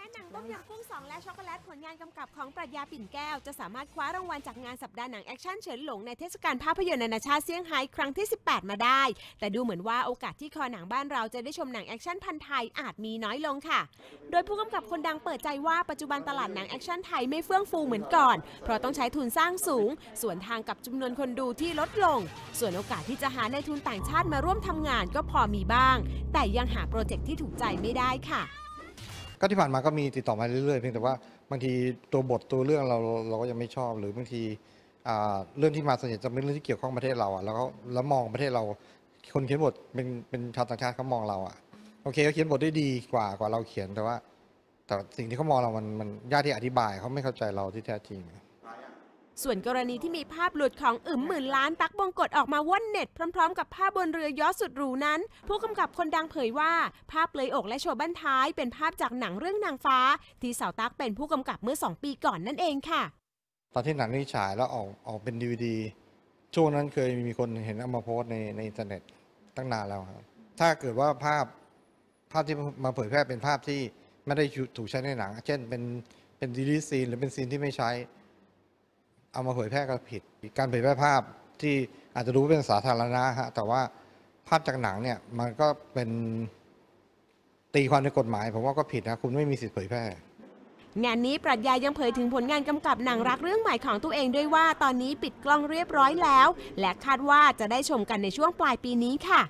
แม้หนังต้มยำกุ้งสองและช็อกโกแลตผลงานกำกับของปรัชญาปิ่นแก้ว จะสามารถคว้ารางวัลจากงานสัปดาห์หนังแอคชั่นเฉินหลงในเทศกาลภาพยนตร์นานาชาติเซี่ยงไฮ้ครั้งที่ 18 มาได้ แต่ดูเหมือนว่าโอกาสที่คอหนังบ้านเราจะได้ชมหนังแอคชั่นพันธ์ไทยอาจมีน้อยลงค่ะ โดยผู้กำกับคนดังเปิดใจว่าปัจจุบันตลาดหนังแอคชั่นไทยไม่เฟื่องฟูเหมือนก่อน เพราะต้องใช้ทุนสร้างสูง ส่วนทางกับจำนวนคนดูที่ลดลง ส่วนโอกาสที่จะหาในทุนต่างชาติมาร่วมทำงานก็พอมีบ้าง แต่ยังหาโปรเจกต์ที่ถูกใจไม่ได้ค่ะ ก็ที่ผ่านมาก็มีติดต่อมาเรื่อยๆเพียงแต่ว่าบางทีตัวบทตัวเรื่องเราเราก็ยังไม่ชอบ หรือบางทีอ่าเรื่องที่มาส่วนใหญ่จะเป็นเรื่องที่เกี่ยวข้องประเทศเราอะแล้วก็แล้วมองประเทศเรา คนเขียนบทเป็นเป็นชาวต่างชาติเขามองเราอะโอเคเขาเขียนบทได้ดีกว่ากว่าเราเขียนแต่ว่า แต่สิ่งที่เขามองเรามันมันยากที่อธิบายเขาไม่เข้าใจเราที่แท้จริง ส่วนกรณีที่มีภาพหลุดของอึมหมื่นล้านตักบงกฎออกมาว่อนเน็ต พร้อมๆ กับภาพบนเรือยอสุดหรูนั้น ผู้กำกับคนดังเผยว่า ภาพเปลยอกและโชว์บั้นท้ายเป็นภาพจากหนังเรื่องนางฟ้า ที่สาวตักเป็นผู้กำกับเมื่อ 2 ปีก่อนนั่นเองค่ะ ตอนที่หนังนี้ฉายแล้วออกออกเป็นดีวดีช่วงนั้นเคยมีคนเห็นเอามาโพสในในอินเทอร์เน็ตตั้งนานแล้วครับถ้าเกิดว่าภาพภาพที่มาเผยแพร่เป็นภาพที่ไม่ได้ถูกใช้ในหนัง เช่นเป็นเป็นดีลีซีนหรือเป็นซีนที่ไม่ใช้ เอามาเผยแพร่ก็ผิด การเผยแพร่ภาพที่อาจจะรู้ว่าเป็นสาธารณะฮะแต่ว่าภาพจากหนังเนี่ยมันก็เป็นตีความในกฎหมาย ผมว่าก็ผิดนะคุณไม่มีสิทธิ์เผยแพร่ งานนี้ปรัชญายังเผยถึงผลงานกำกับหนังรักเรื่องใหม่ของตัวเองด้วยว่าตอนนี้ปิดกล้องเรียบร้อยแล้ว และคาดว่าจะได้ชมกันในช่วงปลายปีนี้ค่ะ